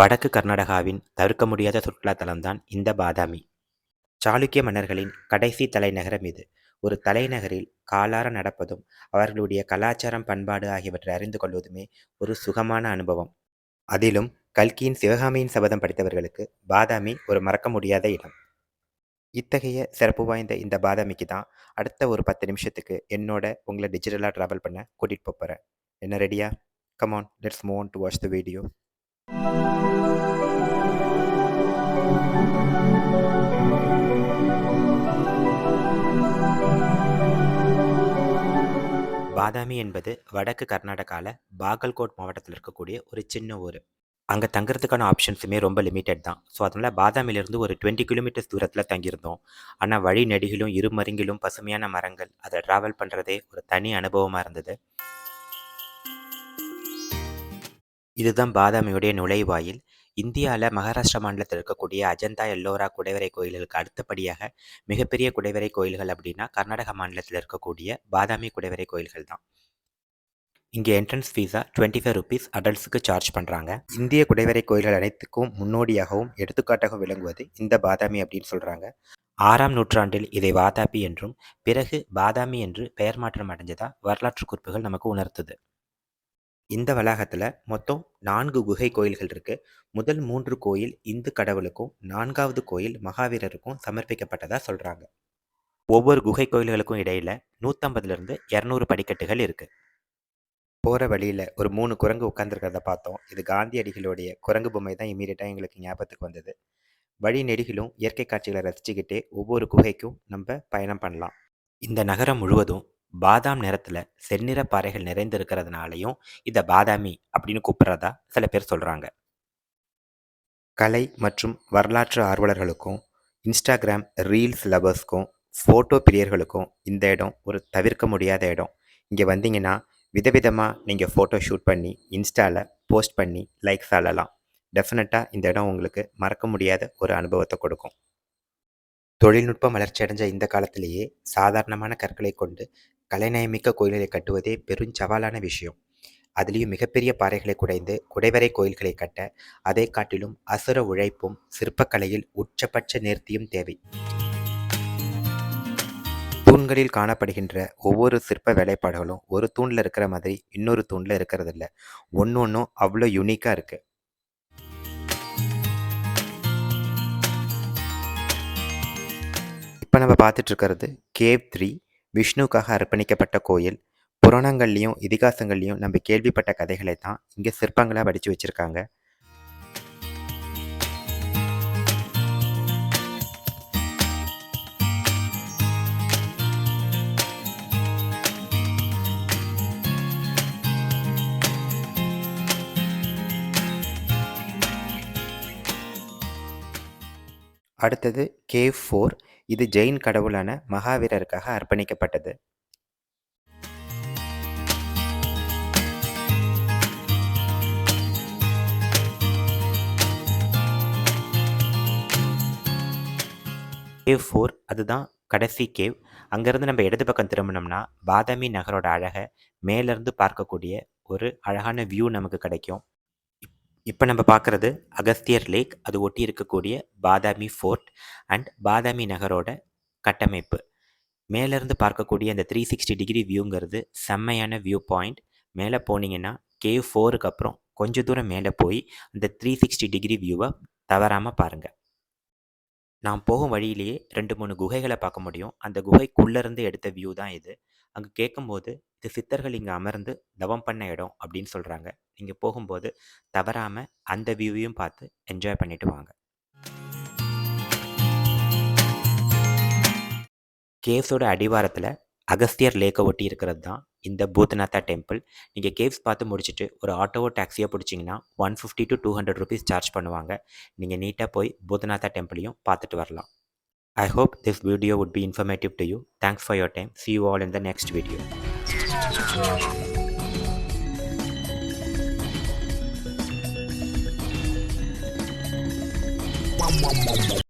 வடக்கு கர்நாடகாவின் தவிர்க்க முடியாத சுற்றுலா தலம்தான் இந்த பாதாமி. சாளுக்கிய மன்னர்களின் கடைசி தலைநகரம் இது. ஒரு தலைநகரில் காலார நடப்பதும் அவர்களுடைய கலாச்சாரம் பண்பாடு ஆகியவற்றை அறிந்து கொள்வதுமே ஒரு சுகமான அனுபவம். அதிலும் கல்கியின் சிவகாமியின் சபதம் படித்தவர்களுக்கு பாதாமி ஒரு மறக்க முடியாத இடம். இத்தகைய சிறப்பு வாய்ந்த இந்த பாதாமிக்கு தான் அடுத்த ஒரு பத்து நிமிஷத்துக்கு என்னோட உங்களை டிஜிட்டலாக ட்ராவல் பண்ண கூட்டிகிட்டு போகிறேன் என்ன ரெடியா come on let's move to watch the video Badami என்பது வடக்கு கர்நாடகாவில் பாகல்கோட் மாவட்டத்தில் இருக்கக்கூடிய ஒரு சின்ன ஊர். அங்கே தங்குறதுக்கான ஆப்ஷன்ஸுமே ரொம்ப லிமிட்டட் தான். ஸோ அதனால் பாதாமிலிருந்து ஒரு டுவெண்ட்டி கிலோமீட்டர்ஸ் தூரத்தில் தங்கியிருந்தோம். ஆனால் வழி நெடுகிலும் இருமருங்கிலும் பசுமையான மரங்கள் அதை ட்ராவல் பண்ணுறதே ஒரு தனி அனுபவமாக இருந்தது. இதுதான் பாதாமியுடைய நுழைவாயில். இந்தியாவில் மகாராஷ்டிரா மாநிலத்தில் இருக்கக்கூடிய அஜந்தா எல்லோரா குடைவரை கோயில்களுக்கு அடுத்தபடியாக மிகப்பெரிய குடைவரை கோயில்கள் அப்படின்னா கர்நாடக மாநிலத்தில் இருக்கக்கூடிய பாதாமி குடைவரை கோயில்கள் தான். இங்கே என்ட்ரன்ஸ் ஃபீஸாக டுவெண்ட்டி ஃபைவ் ருபீஸ் அடல்ட்ஸுக்கு சார்ஜ் பண்ணுறாங்க இந்திய குடைவரை கோயில்கள் அனைத்துக்கும் முன்னோடியாகவும் எடுத்துக்காட்டாகவும் விளங்குவது இந்த பாதாமி அப்படின்னு சொல்கிறாங்க ஆறாம் நூற்றாண்டில் இதை வாதாபி என்றும் பிறகு பாதாமி என்று பெயர் மாற்றம் அடைஞ்சதா வரலாற்று குறிப்புகள் நமக்கு உணர்த்துது. இந்த வளாகத்தில் மொத்தம் நான்கு குகை கோயில்கள் இருக்குது முதல் மூன்று கோயில் இந்து கடவுளுக்கும் நான்காவது கோயில் மகாவீரருக்கும் சமர்ப்பிக்கப்பட்டதாக சொல்கிறாங்க ஒவ்வொரு குகை கோயில்களுக்கும் இடையில் நூற்றம்பதுலேருந்து இரநூறு படிக்கட்டுகள் இருக்குது போகிற வழியில் ஒரு மூணு குரங்கு உட்காந்துருக்கிறத பார்த்தோம். இது காந்தியடிகளுடைய குரங்கு பொம்மை தான் இமீடியட்டாக எங்களுக்கு ஞாபகத்துக்கு வந்தது. வழி நெடுகிலும் இயற்கை காட்சிகளை ரசிச்சுக்கிட்டே ஒவ்வொரு குகைக்கும் நம்ம பயணம் பண்ணலாம். இந்த நகரம் முழுவதும் பாதாம் நிறத்தில் செந்நிற பாறைகள் நிறைந்திருக்கிறதுனாலையும் இதை பாதாமி அப்படின்னு கூப்பிட்றதா சில பேர் சொல்கிறாங்க கலை மற்றும் வரலாற்று ஆர்வலர்களுக்கும் இன்ஸ்டாகிராம் ரீல்ஸ் லவர்ஸ்க்கும் ஃபோட்டோ பிரியர்களுக்கும் இந்த இடம் ஒரு தவிர்க்க முடியாத இடம். இங்கே வந்தீங்கன்னா விதவிதமாக நீங்கள் ஃபோட்டோ ஷூட் பண்ணி இன்ஸ்டாவில் போஸ்ட் பண்ணி லைக்ஸ் ஆளலாம் டெஃபினட்டாக இந்த இடம் உங்களுக்கு மறக்க முடியாத ஒரு அனுபவத்தை கொடுக்கும். தொழில்நுட்பம் வளர்ச்சியடைஞ்ச இந்த காலத்திலேயே சாதாரணமான கற்களை கொண்டு கலைநயமிக்க கோயில்களை கட்டுவதே பெரும் சவாலான விஷயம். அதுலேயும் மிகப்பெரிய பாறைகளை குடைந்து குடைவரை கோயில்களை கட்ட அதை காட்டிலும் அசுர உழைப்பும் சிற்பக்கலையில் உச்சபட்ச நேர்த்தியும் தேவை. தூண்களில் காணப்படுகின்ற ஒவ்வொரு சிற்ப வேலைப்பாடுகளும் ஒரு தூணில் இருக்கிற மாதிரி இன்னொரு தூணில் இருக்கிறது இல்லை ஒன்று ஒன்றும் அவ்வளோ யூனிக்காக இருக்குது இப்போ நம்ம பார்த்துட்டு இருக்கிறது கேவ் த்ரீ விஷ்ணுக்காக அர்ப்பணிக்கப்பட்ட கோயில் புராணங்கள்லேயும் இதிகாசங்கள்லேயும் நம்ம கேள்விப்பட்ட கதைகளை தான் இங்கே சிற்பங்களாக வடித்து வச்சுருக்காங்க. அடுத்தது கே ஃபோர் இது ஜெயின் கடவுளான மகாவீரருக்காக அர்ப்பணிக்கப்பட்டது. கேவ் ஃபோர் அதுதான் கடைசி கேவ். அங்கேருந்து நம்ம இடது பக்கம் திரும்பினோம்னா பாதாமி நகரோட அழகை மேலேருந்து பார்க்கக்கூடிய ஒரு அழகான வியூ நமக்கு கிடைக்கும். இப்போ நம்ம பார்க்குறது அகஸ்தியர் லேக். அது ஒட்டி இருக்கக்கூடிய பாதாமி ஃபோர்ட் அண்ட் பாதாமி நகரோட கட்டமைப்பு. மேலேருந்து பார்க்கக்கூடிய அந்த த்ரீ சிக்ஸ்டி டிகிரி வியூங்கிறது செம்மையான வியூ பாயிண்ட். மேலே போனீங்கன்னா கேவ் ஃபோருக்கு அப்புறம் கொஞ்சம் தூரம் மேலே போய் அந்த த்ரீ சிக்ஸ்டி டிகிரி வியூவை தவறாமல் பாருங்கள் நான் போகும் வழியிலேயே ரெண்டு மூணு குகைகளை பார்க்க முடியும். அந்த குகைக்குள்ளேருந்து எடுத்த வியூ தான் இது. அங்கே கேட்கும்போது இது சித்தர்கள் இங்கே அமர்ந்து தவம் பண்ண இடம் அப்படின்னு சொல்கிறாங்க நீங்கள் போகும்போது தவறாமல் அந்த வியூவையும் பார்த்து என்ஜாய் பண்ணிட்டு வாங்க. கேவ்ஸோட அடிவாரத்தில் அகஸ்தியர் லேக்கை ஒட்டி இருக்கிறது தான் இந்த பூத்நாத்தா டெம்பிள். நீங்கள் கேவ்ஸ் பார்த்து முடிச்சுட்டு ஒரு ஆட்டோவோ டாக்ஸியோ பிடிச்சிங்கன்னா one fifty to two hundred rupees charge பண்ணுவாங்க. நீங்கள் நீட்டாக போய் பூத்நாத்தா டெம்பிளையும் பார்த்துட்டு வரலாம். I hope this video would be informative to you. Thanks for your time. See you all in the next video.